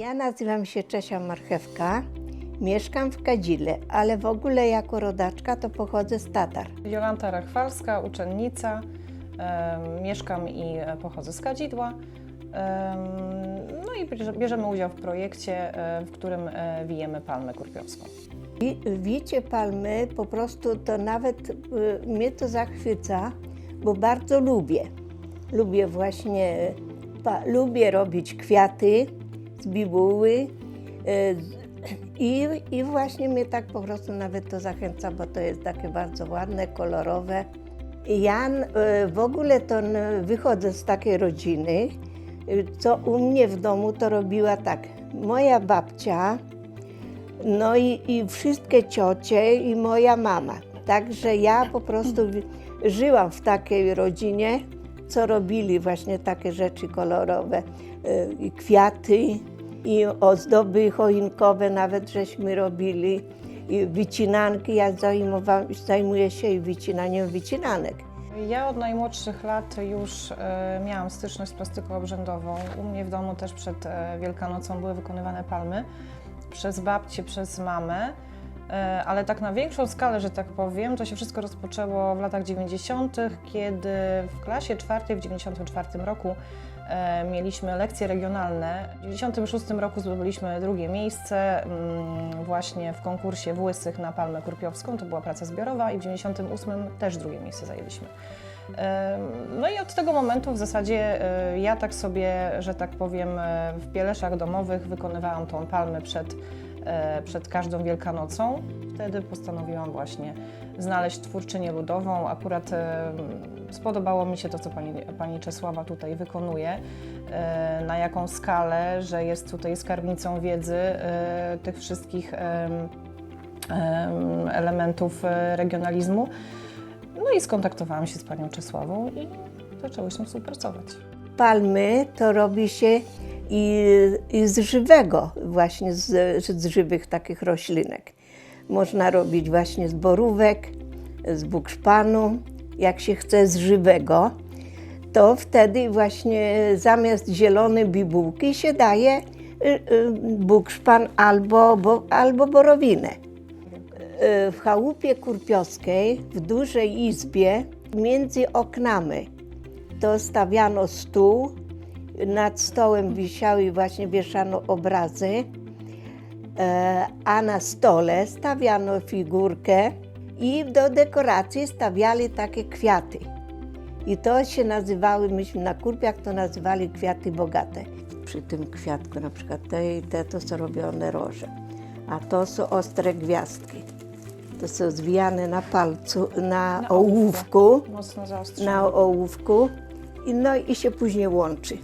Ja nazywam się Czesia Marchewka. Mieszkam w Kadzile, ale w ogóle jako rodaczka to pochodzę z Tatar. Jolanta Rachwalska, uczennica. Mieszkam i e, pochodzę z Kadzidła. No i bierze- bierzemy udział w projekcie, e, w którym e, wijemy palmę kurpiowską. Wicie palmy po prostu to nawet mnie to zachwyca, bo bardzo lubię. Lubię właśnie, pa, lubię robić kwiaty bibuły z- i, i właśnie mnie tak po prostu nawet to zachęca, bo to jest takie bardzo ładne, kolorowe. Ja y, w ogóle to wychodzę z takiej rodziny, y, co u mnie w domu to robiła tak. Moja babcia, no i, i wszystkie ciocie i moja mama. Także ja po prostu żyłam w takiej rodzinie, co robili właśnie takie rzeczy kolorowe, i kwiaty, i ozdoby choinkowe nawet żeśmy robili, i wycinanki. Ja zajmuję się i wycinaniem wycinanek. Ja od najmłodszych lat już e, miałam styczność z plastyką obrzędową. U mnie w domu też przed e, Wielkanocą były wykonywane palmy przez babcię, przez mamę. E, Ale tak na większą skalę, że tak powiem, to się wszystko rozpoczęło w latach 90., kiedy w klasie czwartej w 94 roku e, mieliśmy lekcje regionalne. W 96 roku zdobyliśmy drugie miejsce mm, właśnie w konkursie w Łysych na Palmę Kurpiowską. To była praca zbiorowa i w 98 też drugie miejsce zajęliśmy. Em, No i od tego momentu w zasadzie e, ja tak sobie, że tak powiem, e, w pieleszach domowych wykonywałam tą palmę przed, e, przed każdą Wielkanocą. Wtedy postanowiłam właśnie znaleźć twórczynię ludową. Akurat e, spodobało mi się to, co pani, pani Czesława tutaj wykonuje, e, na jaką skalę, że jest tutaj skarbnicą wiedzy e, tych wszystkich em, em, elementów e, regionalizmu. No i skontaktowałam się z panią Czesławą i zaczęłyśmy współpracować. Palmy to robi się i, i z żywego, właśnie z, z żywych takich roślinek. Można robić właśnie z borówek, z bukszpanu, jak się chce z żywego, to wtedy właśnie zamiast zielonej bibułki się daje y, y, bukszpan albo, bo, albo borowinę. Y, W chałupie kurpiowskiej, w dużej izbie, między oknami, to stawiano stół, nad stołem wisiały właśnie wieszano obrazy, e, a na stole stawiano figurkę i do dekoracji stawiali takie kwiaty. I to się nazywały, myśmy na kurpiach to nazywali kwiaty bogate. Przy tym kwiatku na przykład te te to są robione roże, a to są ostre gwiazdki. To są zwijane na palcu, na, Na ołówku Mocno zaostrzone. na ołówku i, no, i się później łączy.